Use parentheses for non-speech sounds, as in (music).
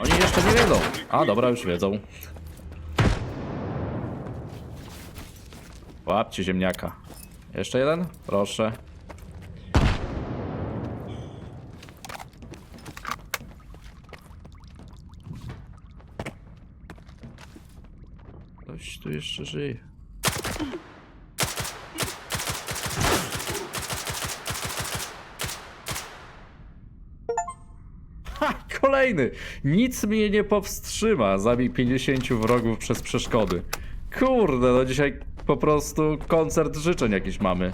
Oni jeszcze nie wiedzą. A, dobra, już wiedzą. Łapcie ziemniaka. Jeszcze jeden? Proszę. Ktoś tu jeszcze żyje. Ha, (laughs) kolejny! Nic mnie nie powstrzyma. Zabij 50 wrogów przez przeszkody. Kurde, no dzisiaj po prostu koncert życzeń jakiś mamy.